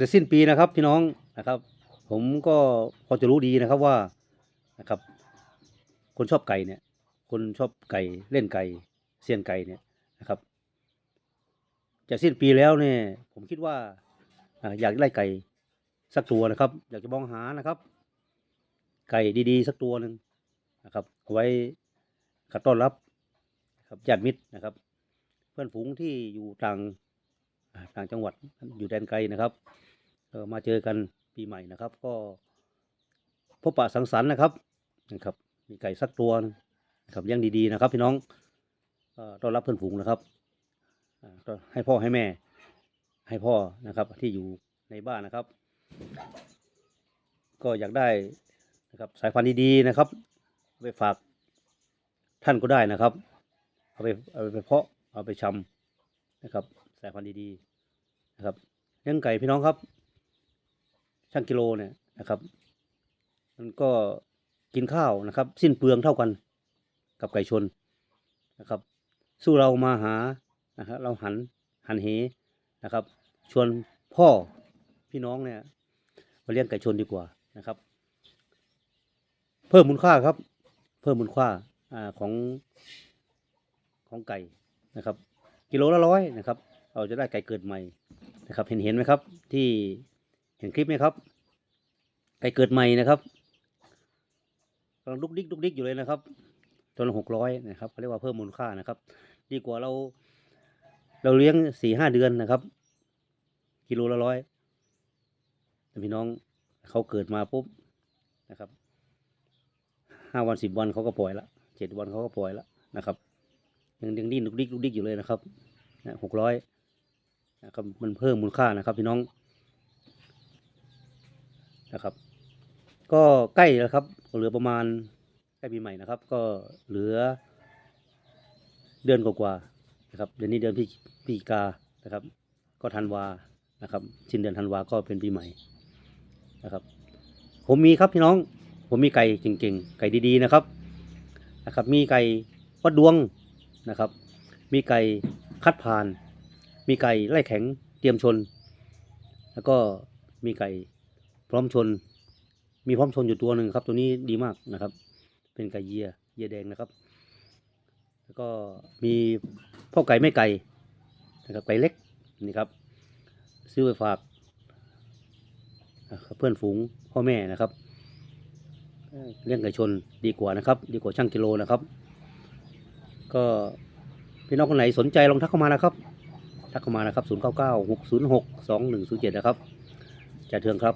จะสิ้นปีนะครับพี่น้องนะครับ ผมก็พอจะรู้ดีนะครับว่านะครับ คนชอบไก่เนี่ย คนชอบไก่เล่นไก่เซียนไก่เนี่ยนะครับ จะสิ้นปีแล้วเนี่ย ผมคิดว่าอยากได้ไก่สักตัวนะครับ อยากจะมองหานะครับ ไก่ดีๆ สักตัวหนึ่งนะครับเอาไว้ขัดต้อนรับครับญาติมิตรนะครับ เพื่อนฝูงที่อยู่ต่างต่างจังหวัดอยู่แดนไกลนะครับ มาเจอกันปีใหม่นะครับ ก็พบปะสังสรรค์นะครับนะครับ มีไก่สักตัวนะครับเลี้ยงดีๆนะครับพี่น้องต้อนรับเพื่อนฝูงนะครับให้พ่อให้แม่ ให้พ่อนะครับที่อยู่ในบ้านนะครับ ก็อยากได้นะครับสายพันธุ์ดีๆนะครับเอาไปฝากท่านก็ได้นะครับ เอาไปเอาไปเพาะเอาไปชำนะครับ สายพันธุ์ดีๆนะครับเลี้ยงไก่พี่น้องครับ ช่างกิโลเนี่ยนะครับ มันก็กินข้าวนะครับ สิ้นเปลืองเท่ากันกับไก่ชนนะครับ สู้เรามาหานะครับเราหันหันเหนะครับ ชวนพ่อพี่น้องเนี่ยมาเลี้ยงไก่ชนดีกว่านะครับ เพิ่มมูลค่าครับ เพิ่มมูลค่าอ่าของของไก่นะครับ กิโลละร้อยนะครับ เราจะได้ไก่เกิดใหม่นะครับ เห็นเห็นไหมครับที่ เห็นคลิปไหมครับไก่เกิดใหม่นะครับกำลังลุกดิกลุกดิกอยู่เลยนะครับ ตัวละหกร้อยนะครับเขาเรียกว่าเพิ่มมูลค่านะครับ ดีกว่าเรา เราเลี้ยงสี่ห้าเดือนนะครับ กิโลละร้อยพี่น้องเขาเกิดมาปุ๊บนะครับห้าวันสิบวันเขาก็ปล่อยละเจ็ดวันเขาก็ปล่อยละนะครับยังยังดิ้นลุกดิกลุกดิกอยู่เลยนะครับหกร้อยนะครับมันเพิ่มมูลค่านะครับพี่น้อง นะครับ ก็ใกล้แล้วครับเหลือประมาณใกล้ปีใหม่นะครับ ก็เหลือเดือนกว่าๆนะครับเดือนนี้เดือนพฤศจิกานะครับ ก็ธันวานะครับสิ้นเดือนธันวาก็เป็นปีใหม่นะครับ ผมมีครับพี่น้อง ผมมีไก่เก่งๆ ไก่ดีๆนะครับนะครับ มีไก่วัดดวงนะครับ มีไก่คัดผ่าน มีไก่ไล่แข็งเตรียมชน แล้วก็มีไก่ พร้อมชน มีพร้อมชนอยู่ตัวหนึ่งครับ ตัวนี้ดีมากนะครับ เป็นไก่เยียเยียแดงนะครับ แล้วก็มีพ่อไก่แม่ไก่นะครับไก่เล็กนี่ครับ ซื้อไปฝากเพื่อนฝูงพ่อแม่นะครับเอ่อเลี้ยงไก่ชนดีกว่านะครับ ดีกว่าช่างกิโลนะครับ ก็พี่น้องคนไหนสนใจลองทักเข้ามานะครับ ทักเข้ามานะครับ 0 9 9 6 0 6 2 1 0 7 นะครับจ่าเทืองครับ